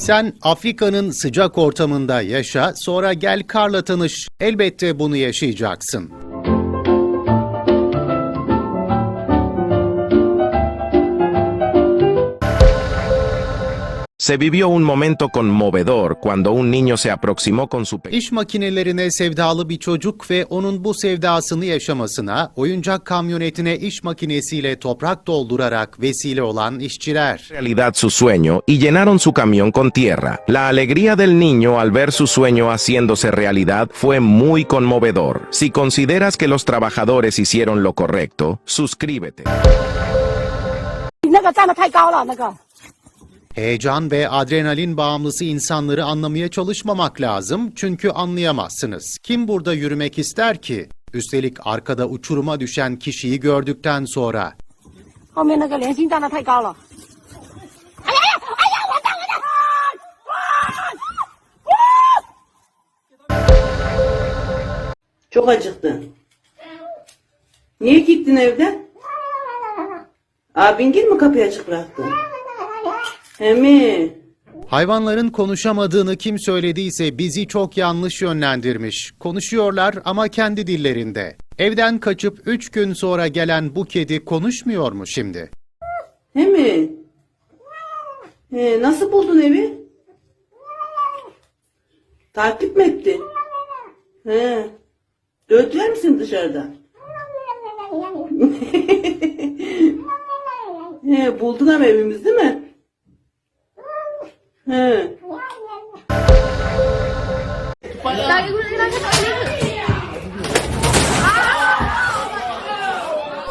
Sen Afrika'nın sıcak ortamında yaşa, sonra gel karla tanış. Elbette bunu yaşayacaksın. Se vivió un momento conmovedor cuando un niño se aproximó con su pe- İş makinelerine sevdalı bir çocuk ve onun bu sevdasını yaşamasına oyuncak kamyonetine iş makinesiyle toprak doldurarak vesile olan işçiler. realidad su sueño y llenaron su camión con tierra. La alegría del niño al ver su sueño haciéndose realidad fue muy conmovedor. Si consideras que los trabajadores hicieron lo correcto, suscríbete. 你那个站得太高了，那个。 Heyecan ve adrenalin bağımlısı insanları anlamaya çalışmamak lazım çünkü anlayamazsınız. Kim burada yürümek ister ki? Üstelik arkada uçuruma düşen kişiyi gördükten sonra. Çok acıktın. Niye gittin evden? Abin gel mi kapıyı açık bıraktın? He mi? Hayvanların konuşamadığını kim söylediyse bizi çok yanlış yönlendirmiş. Konuşuyorlar ama kendi dillerinde. Evden kaçıp üç gün sonra gelen bu kedi konuşmuyor mu şimdi? He mi? He, nasıl buldun evi? Takip mi etti? He. Dövdüler misin dışarıda? He, buldun ama evimiz değil mi?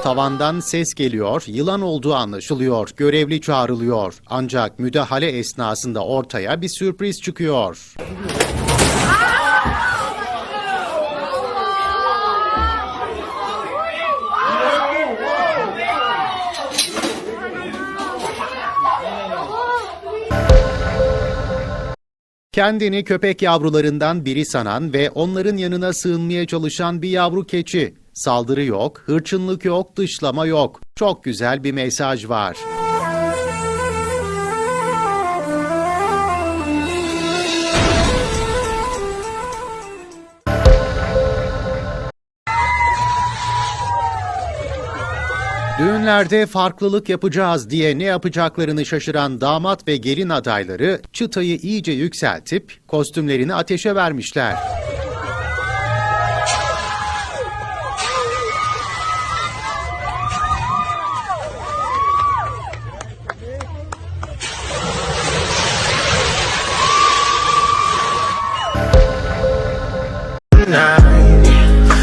Tavandan ses geliyor, yılan olduğu anlaşılıyor, görevli çağrılıyor. Ancak müdahale esnasında ortaya bir sürpriz çıkıyor. Kendini köpek yavrularından biri sanan ve onların yanına sığınmaya çalışan bir yavru keçi. Saldırı yok, hırçınlık yok, dışlama yok. Çok güzel bir mesaj var. Düğünlerde farklılık yapacağız diye ne yapacaklarını şaşıran damat ve gelin adayları çıtayı iyice yükseltip kostümlerini ateşe vermişler.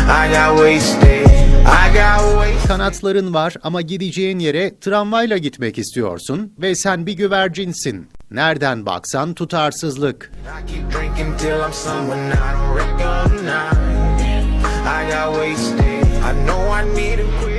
I got wasted. Kanatların var ama gideceğin yere tramvayla gitmek istiyorsun ve sen bir güvercinsin. Nereden baksan tutarsızlık. I got wasted. I know I need quit.